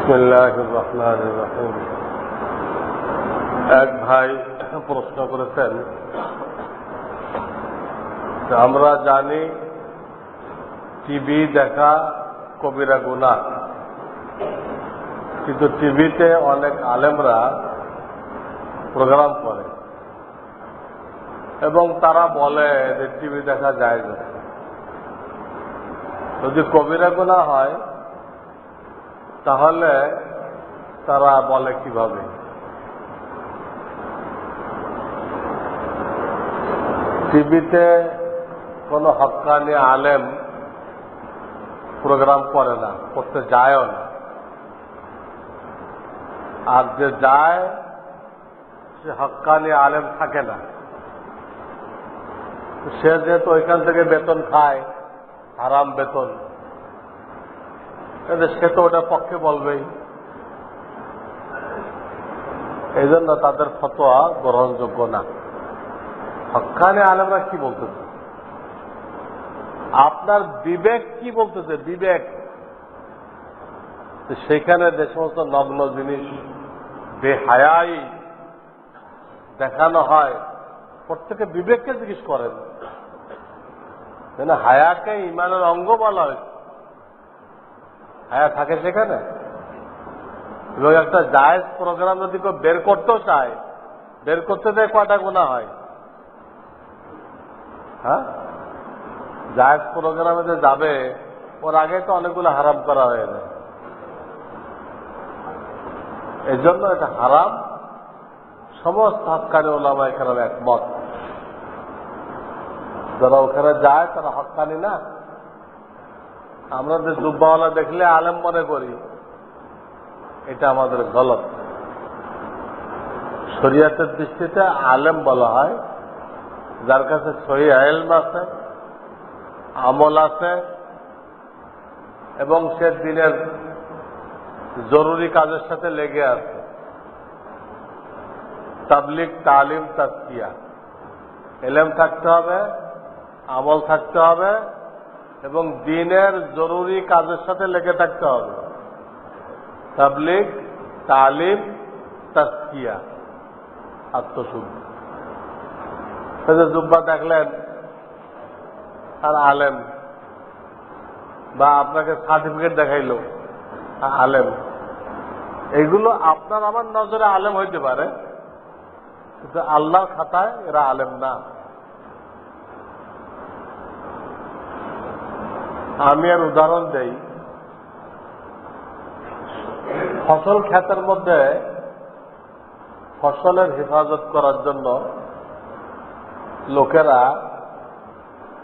بسم الله الرحمن الرحيم এক ভাই প্রশ্ন করেছেন যে আমরা জানি টিভি দেখা কবিরা গুণা কিন্তু টিভিতে অনেক আলেমরা প্রোগ্রাম করে এবং তারা বলে যে টিভি দেখা যায় না যদি কবিরা গুণা হয় তাহলে তারা বলে কীভাবে? টিভিতে কোনো হকানি আলেম প্রোগ্রাম করে না, করতে যায়ও না। আর যে যায়, সে হকানি আলেম থাকে না। সে যেহেতু ওইখান থেকে বেতন খায় আরাম বেতন। সে তো ওটা পক্ষে বলবেই। এই জন্য তাদের ফতোয়া গ্রহণযোগ্য না। হকানে আলেমরা কি বলতেছে? আপনার বিবেক কি বলতেছে? বিবেক। সেখানে যে সমস্ত নগ্ন জিনিস বেহায়াই দেখানো হয়, প্রত্যেকে বিবেককে জিজ্ঞেস করেন। হায়াকে ইমানের অঙ্গ বলা হয়েছে। হায়া, থাকে সেখানে। এবং একটা জায়েজ প্রোগ্রাম যদি কেউ বের করতেও চায়, বের করতে দেয় কয়টা গুণা হয়? হ্যাঁ? জায়েজ প্রোগ্রামে যে যাবে, ওর আগে তো অনেকগুলো হারাম করা হয়ে যায়। এই জন্য এটা হারাম। সমস্ত হকানি ওলামা এখানে একমত। যারা ওখানে যায়, তারা হকানি না। আমরা যে জুব্বাওয়ালা দেখলে আলেম মনে করি, এটা আমাদের গলত। শরিয়াতের দৃষ্টিতে আলেম বলা হয়, যার কাছে সহি আইলম আছে, আমল আছে, এবং সে দিনের জরুরি কাজের সাথে লেগে আছে। তাবলিক তালিম তাস্কিয়া এলেম থাকতে হবে, আমল থাকতে হবে এবং দিনের জরুরি কাজের সাথে লেগে থাকতে হবে। তাবলিগ, তালিম তাস্কিয়া আত্মশুদ্ধি। জুব্বা দেখলেন, আর আলেম, বা আপনাকে সার্টিফিকেট দেখাইল আলেম। এগুলো আপনার আমার নজরে আলেম হইতে পারে, কিন্তু আল্লাহর খাতায় এরা আলেম না। আমি আর উদাহরণ দেই। ফসল ক্ষেতের মধ্যে ফসলের হেফাজত করার জন্য লোকেরা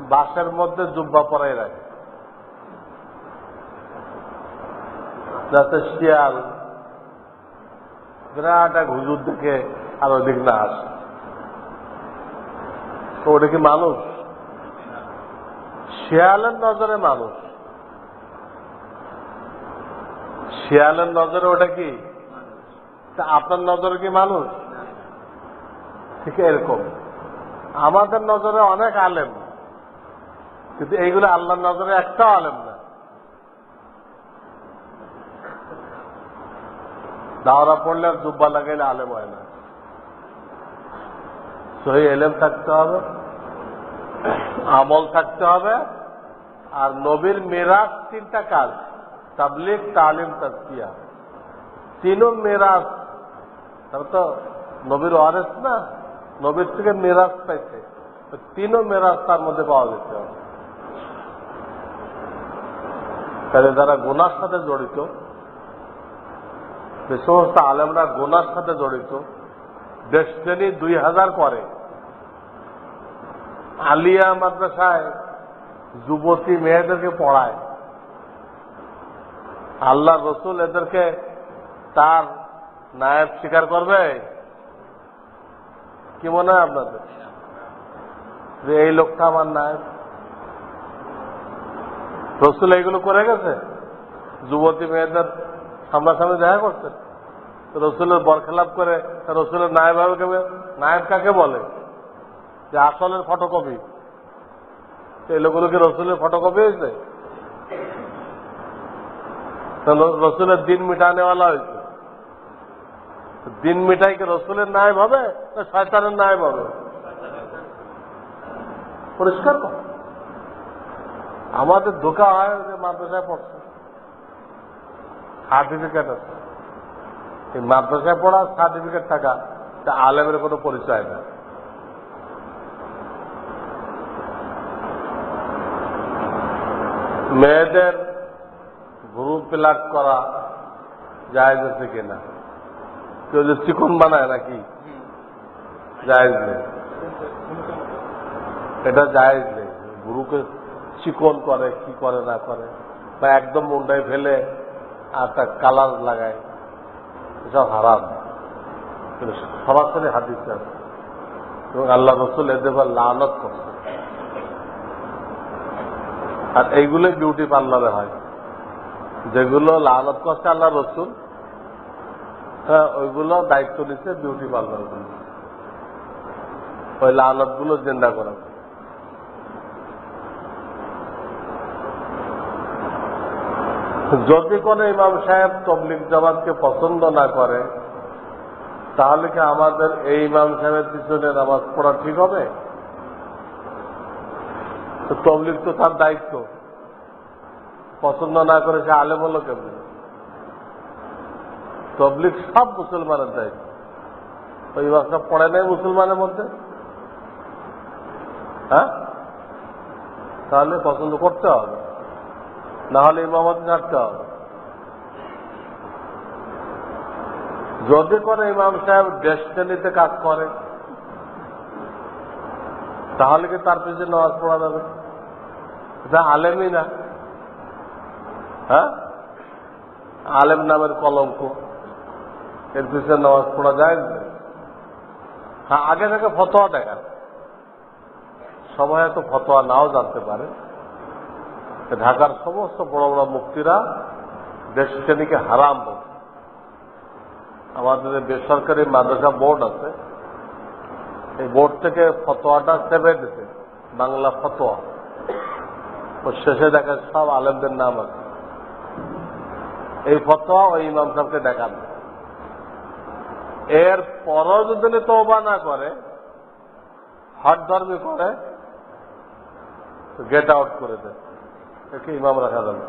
বাঁশের মধ্যে জুব্বা পরাই রাখে। যাতে শিয়াল বিরাট এক হুজুর দেখে আর ওদিক না আসে। তো ওটা কি মানুষ? শিয়ালের নজরে মানুষ। শিয়ালের নজরে ওটা কি? আপনার নজরে কি মানুষ? ঠিক এরকম। আমাদের নজরে অনেক আলেম। কিন্তু এইগুলো আল্লাহর নজরে একটা আলেম না। দাওরা পড়লে আর জুব্বা লাগাইলে আলেম হয় না। সহি এলেম থাকতে হবে। আমল থাকতে হবে। আর নবীর মেরাজ তিনটা কাজ। তাবলিক তালিম তাস্কিয়া তিনও মেরাজ। তার তো নবীর ওয়ারেস না? নবীর থেকে মেরাজ পাইছে। তিনও মেরাজ তার মধ্যে পাওয়া হবে তাহলে যারা গোনার সাথে জড়িত, যে সমস্ত আলেমরা গোনার সাথে জড়িত দেশ শ্রেণি দুই হাজার করে। আলিয়া মাদ্রাসায় যুবতী মেয়েদেরকে পড়ায়। আল্লাহ রসুল এদেরকে তার নায়ব স্বীকার করবে? কি মনে হয় আপনাদের? যে এই লোকটা আমার নায়ব। রসুল এইগুলো করে গেছে? যুবতী মেয়েদের সামনাসামনি দেখা করছে? রসুলের বরখেলাপ করে রসুলের কেবে নায়ব কাকে বলে? যে আসলের ফটোকপি এই লোকগুলো কি রসুলের ফটোকপি হয়েছে? রসুলের দিন মিটানেওয়ালা হয়েছে। দিন মিটাইকে রসুলের নায়ব হবে না শয়তানের নায়ব হবে? পরিষ্কার আমাদের ধোকা হয় যে মাদ্রাসায় পড়ছে। সার্টিফিকেট আছে। এই মাদ্রাসায় পড়া সার্টিফিকেট থাকা আলেমের কোনো পরিচয় না মেয়েদের গ্রুপ ফিলাপ করা জায়জ আছে কিনা? কেউ যে চিকন বানায় নাকি? জায়জ নেই। এটা জায়েজ নেই। গুরুকে চিকন করে, কি করে, না করে, বা একদম মুন্ডায় ফেলে আর তার কালার লাগায়, এসব হারাম। সরাসরি হাদিস আছে। এবং আল্লাহ রসুল এদের লানত করছে। আর এইগুলোই বিউটি পার্লারে হয়। যেগুলো লালত করছে আল্লাহ রসুল। হ্যাঁ ওইগুলো দায়িত্ব নিচ্ছে বিউটি পার্লার ওই লালতগুলো জেন্দা করা। যদি কোনো ইমাম সাহেব তবলিক জামাতকে পছন্দ না করে, তাহলে কি আমাদের এই ইমাম সাহেবের পিছনে নামাজ পড়া ঠিক হবে? তো তবলিক তো তার দায়িত্ব। পছন্দ না করে সে আলেম হলো কেমন? তবলিক সব মুসলমানের দায়িত্ব। ওই সাহেব পড়ে নাই মুসলমানের মধ্যে? হ্যাঁ? তাহলে পছন্দ করতে হবে। না হলে ইমামত ছাড়তে হবে। যদি করে ইমাম সাহেব ডেস্টিনিতে কাজ করে, তাহলে কি তার পিছনে নামাজ পড়া যাবে? এটা আলেমই না। হ্যাঁ? আলেম নামের কলঙ্ক। এর পিছনে নামাজ পড়া যায় হ্যাঁ আগে থেকে ফতোয়া দেখান সবাই হয়তো ফতোয়া নাও জানতে পারে। ঢাকার সমস্ত বড় বড় মুক্তিরা দেশশ্রেণীকে হারাম বলছে আমাদের বেসরকারি মাদ্রাসা বোর্ড আছে। এই বোর্ড থেকে ফতোয়াটা সেভে দিতে। বাংলা ফতোয়া। ও শেষে দেখে সব আলেমদের নাম আছে। এই ফতোয়া ওই ইমাম সাহেবকে দেখান। এর পরও যদি তৌবা না করে, হট ধর্মী করে গেট আউট করে দেয় ইমাম রাখা যাবে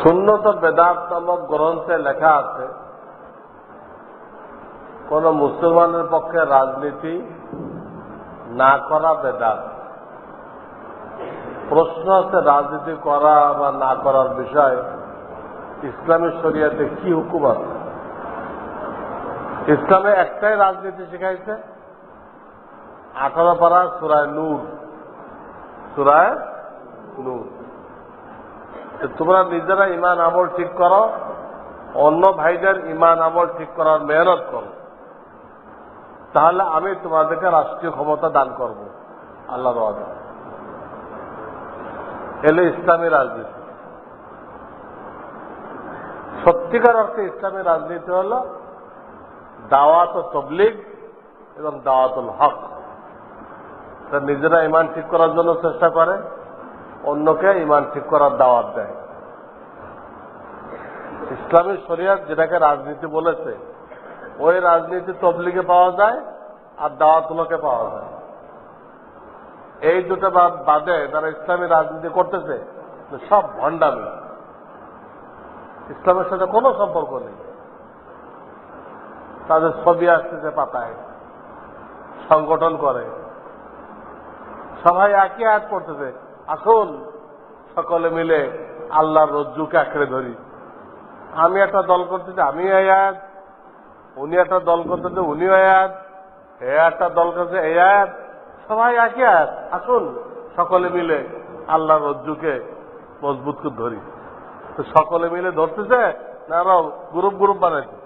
সুন্নত বেদাত নামক গ্রন্থে লেখা আছে, কোন মুসলমানের পক্ষে রাজনীতি না করা বেদাত। প্রশ্ন আছে রাজনীতি করা বা না করার বিষয়। ইসলামী শরিয়াতে কি হুকুম আছে? ইসলামে একটাই রাজনীতি শিখাইছে। আঠারো পারা সুরায় নূর। সুরায় নূর। তোমরা নিজেরা ইমান আমল ঠিক করো, অন্য ভাইদের ইমান আমল ঠিক করার মেহনত করো। তাহলে আমি তোমাদেরকে রাষ্ট্রীয় ক্ষমতা দান করব। আল্লাহ এলে ইসলামী রাজনীতি। সত্যিকার অর্থে ইসলামী রাজনীতি হল দাওয়াত ও তবলিগ এবং দাওয়াতুল হক। তা নিজেরা ইমান ঠিক করার জন্য চেষ্টা করে, অন্যকে ইমান ঠিক করার দাওয়াত দেয়। ইসলামী শরিয়াত যেটাকে রাজনীতি বলেছে ওই রাজনীতি তবলিগে পাওয়া যায় আর দাওয়াতুলকে পাওয়া যায়। এই দুটো বাদ- তারা ইসলামী রাজনীতি করতেছে, সব ভণ্ডামি। ইসলামের সাথে কোনো সম্পর্ক নেই। তাদের ছবি আসতেছে পাতায়, সংগঠন করে। সবাই একই আয়াত করতেছে আসুন সকলে মিলে আল্লাহর রজ্জুকে আঁকড়ে ধরি। আমি একটা দল করতেছি, আমি আয়াত উনি একটা দল করতেছে উনিও আয়াত এ একটা দল করছে এই আয়াত সবাই একই আয়াত আসুন, সকলে মিলে আল্লাহর রজ্জুকে মজবুত করে ধরি। তো সকলে মিলে ধরতেছে না গ্রুপ গ্রুপ বানাইছে?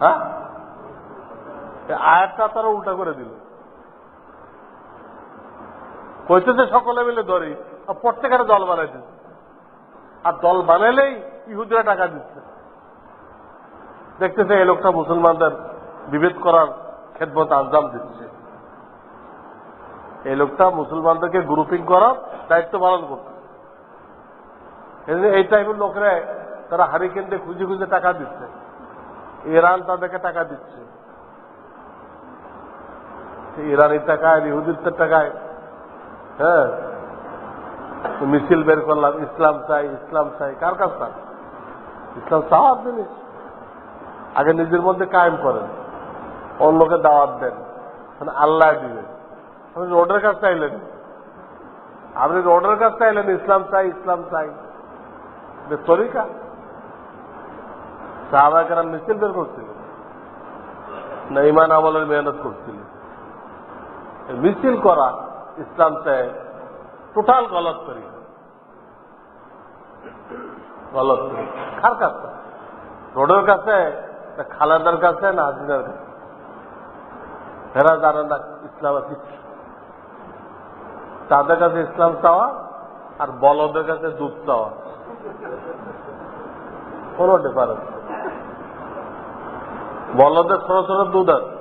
হ্যাঁ? আয়াতটা তারা উল্টা করে দিল। কইতেছে সকলে মিলে ধরি প্রত্যেকের দল বানাই দিচ্ছে আর দল বানালেই ইহুদিরা টাকা দিচ্ছে। দেখতেছে এই লোকটা মুসলমানদের বিভেদ করার খেদমত আঞ্জাম দিচ্ছে। এই লোকটা মুসলমানদেরকে গ্রুপিং করার দায়িত্ব পালন করত এই টাইপের লোকরা, তারা হারিকেন দিয়ে খুঁজে খুঁজে টাকা দিচ্ছে। ইরান তাদেরকে টাকা দিচ্ছে। ইরানি টাকায় ইহুদির টাকায় হ্যাঁ? মিছিল বের করলাম, ইসলাম চাই ইসলাম চাই, কার চান ইসলাম চাওয়ার জিনিস। আগে নিজের মধ্যে কায়েম করেন। অন্যকে দাওয়াত দেন। মানে আল্লাহ দিবেন। আপনি রোডের কাছ চাইলেন। আপনি রোডের কাছ চাইলেন, ইসলাম চাই ইসলাম চাই। তরিকা। সাহাবাহাম মিছিল বের করছিলেন না ইমান আমলের মেহনত করছিলেন এই মিছিল করা ইসলাম চায় টোটাল গলত করি। গলত করি। কার কাছে রোডের কাছে খালেদার কাছে না হাজিনার কাছে এরা জানে না ইসলাম কিচ্ছু তাদের কাছে ইসলাম চাওয়া আর বলদের কাছে দুধ চাওয়া। কোন ডিফারেন্স বলদের ছোট ছোট দুধ আছে।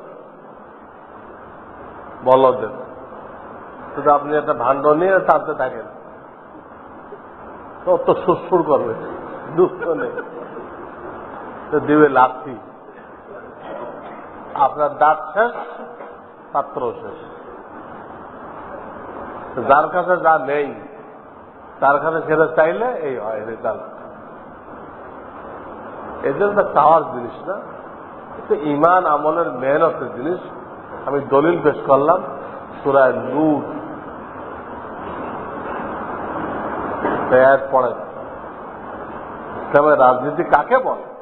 বলদের। শুধু আপনি একটা ভাণ্ড নিয়ে টানতে থাকেন। কত সুরসুর করবে? দুঃখ নেই। তো দিবে লাথি আপনার দাঁত শেষ পাত্র শেষ। যার কাছে যা নেই, তার কাছে সেটা চাইলে এই হয় রেজাল্ট এদের তো চাওয়ার জিনিস না। তো ইমান আমলের মেহনতের জিনিস। আমি দলিল পেশ করলাম, সুরায় নূর। পড়ে ইসলামের রাজনীতি কাকে বলে?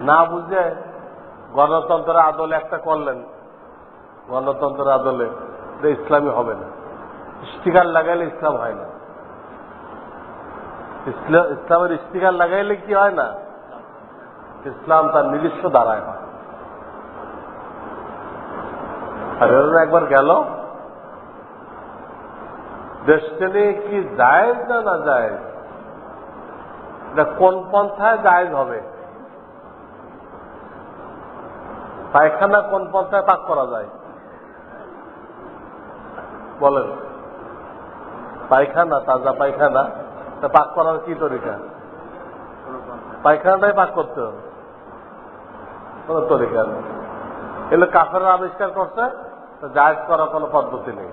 না বুঝে গণতন্ত্রের আদলে একটা করলেন। গণতন্ত্রের আদলে ইসলামী হবে না। স্টিকার লাগাইলে ইসলাম হয় না। ইসলামের স্টিকার লাগাইলে কি হয় না? ইসলাম তার নিজস্ব দ্বারায় হয়। আর একবার গেল। ডেস্টিনি কি জায়েজ না না জায়েজ? এটা কোন পন্থায় জায়েজ হবে? পায়খানা কোন পন্থায় পাক করা যায়? বলেন। পায়খানা, তাজা পায়খানা, তা পাক করার কি তরিকা? পায়খানাটাই পাক করতে হবে। তরিকা নেই। এগুলো কাফের আবিষ্কার করছে, তো করার কোনো পদ্ধতি নেই।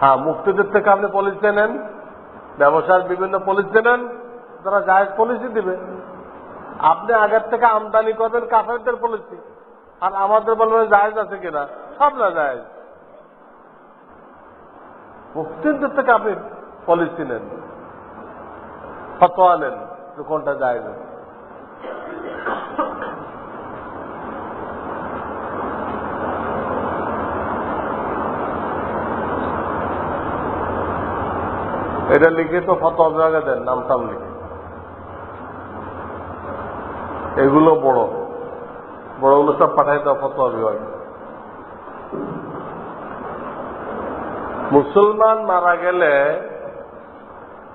হ্যাঁ মুক্তিদের থেকে আপনি পলিসি নেন, ব্যবসার বিভিন্ন পলিসি নেন তারা জায়জ পলিসি দিবে। আপনি আগের থেকে আমদানি করবেন কাফেরদের পলিসি আর আমাদের বলবেন জায়জ আছে কিনা? সব না জায়জ। মুক্তিদের থেকে আপনি পলিসি নেন। ফতোয়া নেন কোনটা জায়জ আছে। এটা লিখে তো ফতোয়া বিভাগে দেন নাম টাম লিখে এগুলো বড়। বড়গুলো সব পাঠাই দাও, ফতোয়া বিভাগে। মুসলমান মারা গেলে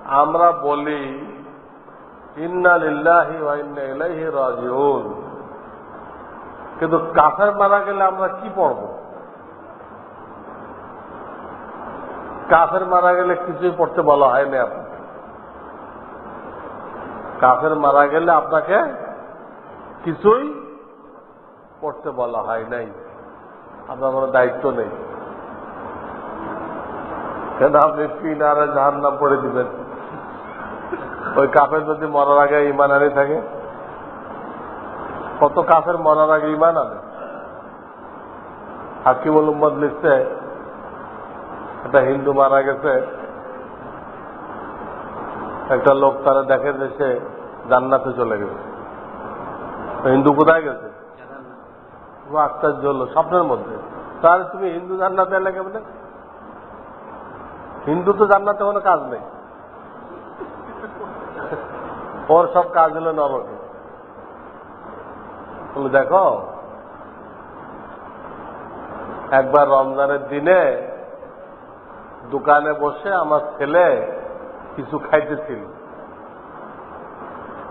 আমরা বলি, ইন্না লিল্লাহি ওয়া ইলাইহি রাজিউন। কিন্তু কাফের মারা গেলে আমরা কি পড়ব? কাফের মারা গেলে কিছুই পড়তে বলা হয়নি আপনাকে। কাফের মারা গেলে আপনাকে কিছুই পড়তে বলা হয় নাই। আপনার কোনো দায়িত্ব নেই। কেন আপনি পিনারে জাহার নাম পড়ে দিবেন? ওই কাফের যদি মরার আগে ইমান আনি থাকে? কত কাফের মরার আগে ইমান আনে? হাকিমুল উম্মদ লিখছে, একটা হিন্দু মারা গেছে, একটা লোক তারা দেখে সে জান্নাতে চলে গেছে। হিন্দু কোথায় গেছে? আশ্চর্য হলো স্বপ্নের মধ্যে। তাহলে তুমি হিন্দু জান্নাতে এলে কেমনে? হিন্দু তো জান্নাতে কোনো কাজ নেই। ওর সব কাজ হলো নরকে। দেখো, একবার রমজানের দিনে দোকানে বসে আমার ছেলে কিছু খাইতেছিল।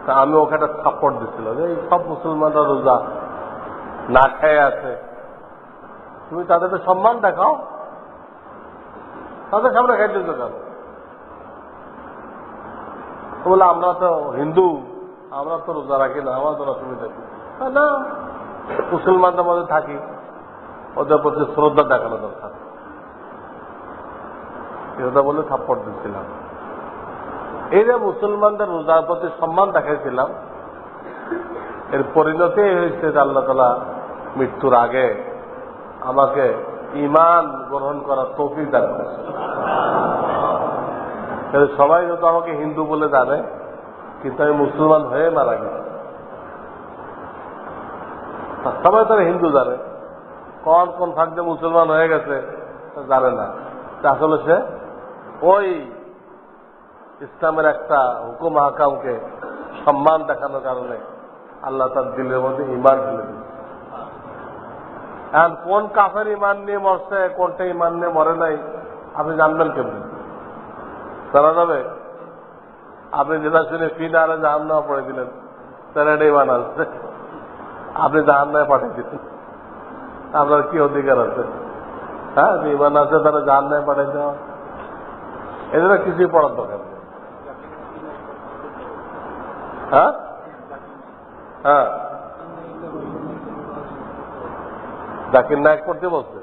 তা আমি ওকে একটা সাপোর্ট দিছিল যে এই সব মুসলমানরা রোজা না খেয়ে আছে। তুমি তাদের তো সম্মান দেখাও। তাদের সামনে খাইতেছ কেন তো বলে আমরা তো হিন্দু আমরা তো রোজা রাখি না আমরা তো অসুবিধা হ্যাঁ, না মুসলমানদের মধ্যে থাকি। ওদের প্রতি শ্রদ্ধা দেখানো দরকার। এটা বলে থাপ্পড় দিচ্ছিলাম যে মুসলমানদের রোজার প্রতি সম্মান দেখাইছিলাম। এর পরিণতি হয়েছে যে আল্লাহ তালা মৃত্যুর আগে আমাকে ইমান গ্রহণ করার তৌফিক দান সবাই যত আমাকে হিন্দু বলে জানে, কিন্তু আমি মুসলমান হয়ে মারা গেছি। সবাই তারা হিন্দু জানে। কোন কোন ফাঁকতে মুসলমান হয়ে গেছে জানে না। আসলে সে ওই ইসলামের একটা হুকুম হাকামকে সম্মান দেখানোর কারণে আল্লাহ তার দিলের মধ্যে ইমান দিচ্ছে এখন কোন কাফের ইমান নিয়ে মরছে, কোনটা ইমান নিয়ে মরে নাই, আপনি জানবেন কেমনি? জানা যাবে? আপনি যেটা শুনে ফিনারে জাহান নামা পড়ে দিলেন তার এটা ইমান আসছে। আপনি জাহান নামে পাঠিয়ে দিলেন। আপনার কি অধিকার আছে? হ্যাঁ ইমান আছে তারা জাহান নামে পাঠিয়ে দেওয়া। এদের কিছুই পড়ার দরকার নেই হ্যাঁ? হ্যাঁ। জাকির নায়ক পড়তে বলছে।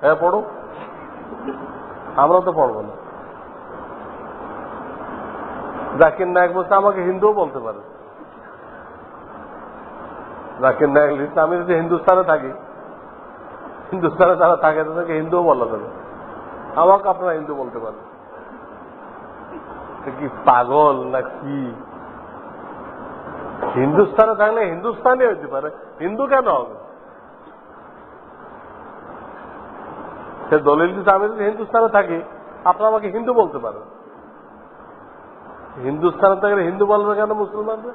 হ্যাঁ পড়ো আমরা তো পড়ব না। জাকির নায়ক বলছে, আমাকে হিন্দুও বলতে পারে। জাকির নায়ক লিখছে, আমি যদি হিন্দুস্তানে থাকি, হিন্দুস্তানে তারা থাকে, তাদেরকে হিন্দুও বলা যাবে। আমাকে আপনারা হিন্দু বলতে পারেন। সে কি পাগল না কি? হিন্দুস্তানে থাকলে হিন্দুস্তানি হইতে পারে। হিন্দু কেন হবে? সে দলিল দিতে আমি যদি হিন্দুস্তানে থাকি, আপনারা আমাকে হিন্দু বলতে পারেন। হিন্দুস্তানে থাকলে হিন্দু বলবে কেন মুসলমানদের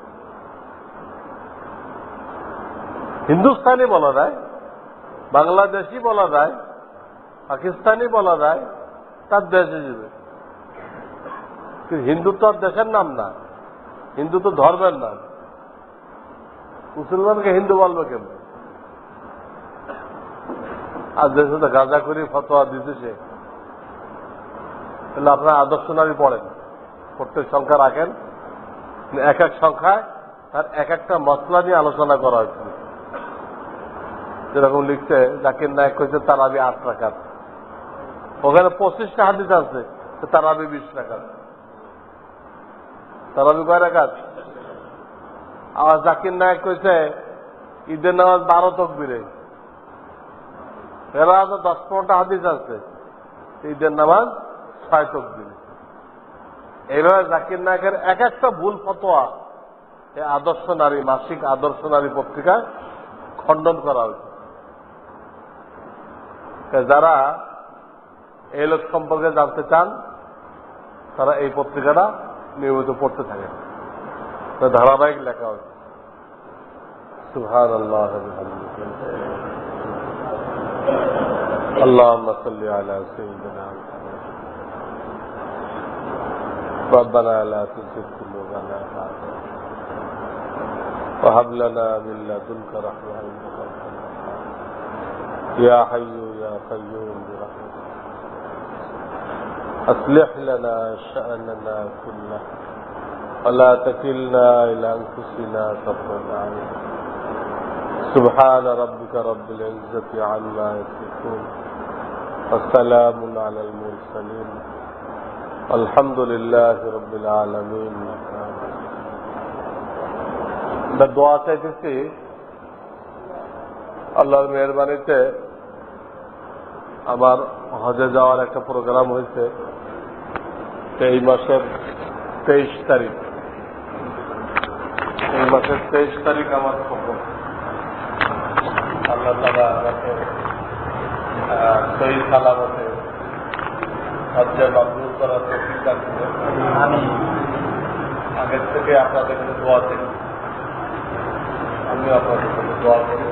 হিন্দুস্তানি বলা যায়, বাংলাদেশি বলা যায়, পাকিস্তানি বলা যায়, তার দেশে যাবে। হিন্দু তো আর দেশের নাম না। হিন্দু তো ধর্মের নাম। মুসলমানকে হিন্দু বলবে কেন আর দেশে তো গাঁজা করি, ফতোয়া দিতেছে তাহলে আপনার আদর্শ নারী পড়েন। প্রত্যেক সংখ্যা রাখেন। এক এক সংখ্যায় তার এক একটা মশলা নিয়ে আলোচনা করা হয়েছিল যেরকম লিখছে, জাকির নায়ক কইছে তার আমি আট রাখাত ওখানে পঁচিশটা হাদিস আছে তার আমি বিশ রাখাত তার আমি কয় রাখাত আবার জাকির নায়ক কইছে, ঈদের নামাজ বারো তকবিরে। এরা তো দশ পনেরোটা হাদিস আছে, ঈদের নামাজ ছয় তকবিরে। এইভাবে জাকির নায়কের এক একটা ভুল ফতোয়া এই আদর্শ নারী, মাসিক আদর্শ নারী পত্রিকায় খণ্ডন করা হয়েছে। যারা এই লোক সম্পর্কে জানতে চান, তারা এই পত্রিকাটা নিয়মিত পড়তে থাকে ধারাবাহিক লেখা হয়েছে সুহান আল্লাহ اللهم صل على سيدنا محمد ربنا لا تزغ قلوبنا بعد وهب لنا من لدنك رحمة إنك أنت الوهاب يا حي يا قيوم برحمتك أصلح لنا شأننا كله ولا تكلنا إلى أنفسنا طرفة عين سبحان ربك رب العزة عما يصفون والسلام على المرسلين الحمد لله رب العالمين দোয়া চাইতেছি আল্লাহর মেহরবানিতে আমার হজে যাওয়ার একটা প্রোগ্রাম হয়েছে এই মাসের তেইশ তারিখ এই মাসের তেইশ তারিখ আমার খবর। আল্লাহ তালা আমাকে সই সালামতে হজ্জে মাবরুর করার প্রতিজ্ঞা আমি আগের থেকে আপনাদের দোয়া আমি আপনাদের দোয়া করি।